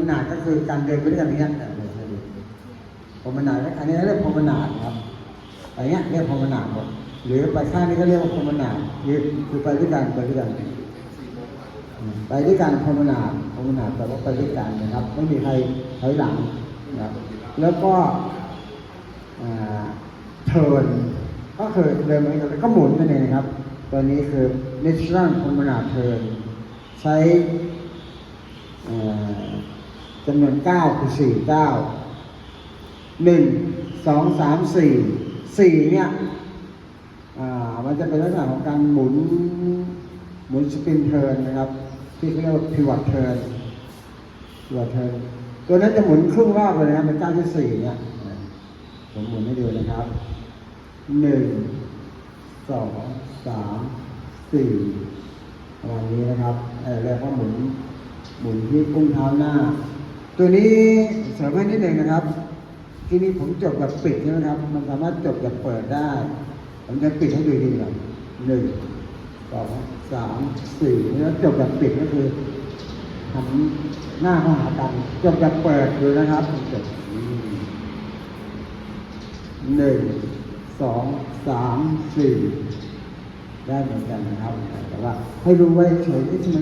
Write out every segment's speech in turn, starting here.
มนาดก็คือการเดินไปด้วยกันอย่างเงี้ยพรมนาดอันนี้เรียกพรมนาดครับอะไรเงี้ยเรียกพรมนาดหมดหรือไปข้างนี้ก็เรียกว่าพรมนาดคือคือไปด้วยกันไปด้วยกันไปด้วยกันพรมนาดพรมนาดแปลว่าไปด้วยกันนะครับไม่มีใครถอยหลังนะครับแล้วก็อ่าเทินก็คือเดินเหมือนกันก็หมุนนั่นเองนะครับ ตัวนี้คือ natural promenade turn ใช้ จำนวนเก้าคือสี่เก้าหนึ่งสองสามสี่สี่เนี่ยอ่ามันจะเป็นลักษณะของการหมุนหมุนสปินเทิร์นนะครับ ที่เขาเรียกว่า pivot turn pivot turn ตัวนั้นจะหมุนครึ่งรอบเลยนะครับเป็นก้าที่สี่เนี่ยผมหมุนให้ดูนะครับหนึ่งสองสามสี่ประมาณนี้นะครับเออเรียกว่าหมุนหมุนที่กุ้งเท้าหน้า ตัวนี้เสริมให้นิดหนึ่งนะครับ ที่นี้ผมจบแบบปิดใช่ไหมครับ มันสามารถจบแบบเปิดได้ ผมจะปิดให้ดูดีก่อนหนึ่งสองสามสี่แล้วจบแบบปิดก็คือหันหน้าเข้าหากันจบแบบเปิดดูนะครับจบหนึ่งสองสามสี่ได้เหมือนกันนะครับ แต่ว่าให้รู้ไว้เฉยๆทำไม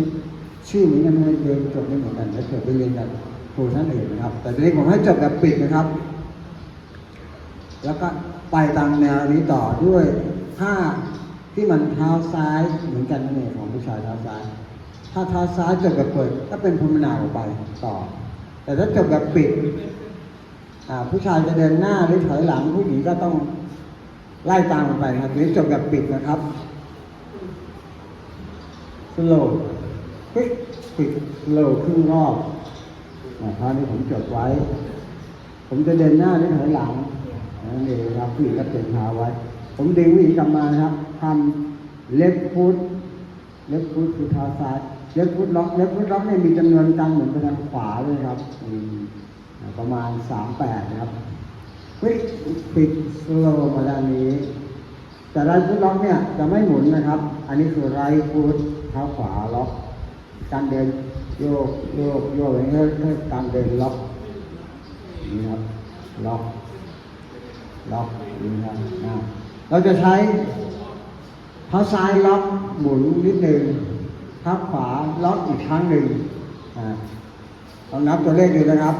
ชื่อเหมือนกันทำไมเรียนจบไม่เหมือนกันแล้วเกิดไปเรียนกับค รูท่านอื่นนะครับ แต่ทีนี้ผมให้จบแบบปิดนะครับ แล้วก็ไปตามแนวนี้ต่อด้วยท่าที่มันเท้าซ้ายเหมือนกันนั่นเองของผู้ชายเท้าซ้าย ถ้าเท้าซ้ายจบแบบเปิดก็เป็นพรหมนาออกไปต่อ แต่ถ้าจบแบบปิดผู้ชายจะเดินหน้าหรือถอยหลังผู้หญิงก็ต้องไล่ตามกันไปนะครับทีนี้จบแบบปิดนะครับสโลว์ปิดปิดสโลว์ครึ่งรอบ นะคราวนี้ผมจดไว้ ผมจะเดินหน้าหรือถอยหลังนั่นเองครับผู้หญิงก็เต็มเท้าไว้ ผมดึงผู้หญิงกลับมานะครับทำเล็บฟุตเล็บฟุตคือเท้าซ้ายเล็บฟุตล็อกเล็บฟุตล็อกเนี่ยมีจำนวนการหมุนไปทางขวาด้วยครับอืมประมาณสามแปดนะครับเฮ้ยปิดสโลว์มาด้านนี้ แต่ไรฟุตล็อกเนี่ยจะไม่หมุนนะครับ อันนี้คือไรฟุตเท้าขวาล็อกการเดิน โยกโยกโยกอย่างนี้คือการเดินล็อกนี่ครับล็อกล็อกนี่ครับอ่าเราจะใช้เท้าซ้ายล็อกหมุนนิดหนึ่งเท้าขวาล็อกอีกครั้งหนึ่งอ่าลองนับตัวเลขดูนะครับ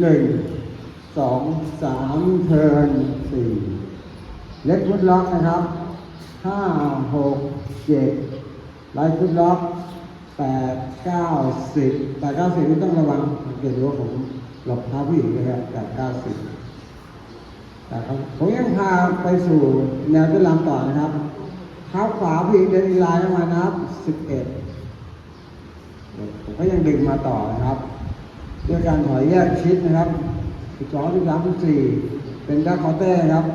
หนึ่งสองสามเทิร์นสี่เล็กฟุตล็อกนะครับห้าหกเจ็ด ไลท์ฟุตล็อกแปดเก้าสิบแปดเก้าสิบนี่ต้องระวังสังเกตดูว่าผมหลบเท้าผู้หญิงนะครับแปดเก้าสิบแต่ผมยังพาไปสู่แนวที่ลำต่อนะครับเท้าขวาผู้หญิงเดินอีกไลน์มานะครับสิบเอ็ดผมก็ยังดึงมาต่อนะครับด้วยการถอยแยกชิดนะครับ12 13 14เป็นดักคอเต้ครับ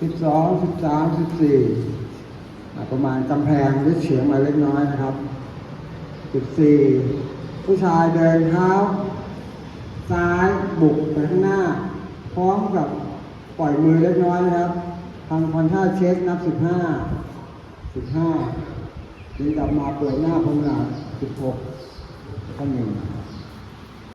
12 13 14อ่ ประมาณกำแพงหรือเฉียงมาเล็กน้อยนะครับ 14 ผู้ชายเดินเท้า ซ้ายบุกไปข้างหน้า พร้อมกับปล่อยมือเล็กน้อยนะครับทำคอนท่าเช็คนับ 15 15ดึงกลับมาเปิดหน้าพงหนา16ข้อหนึ่ง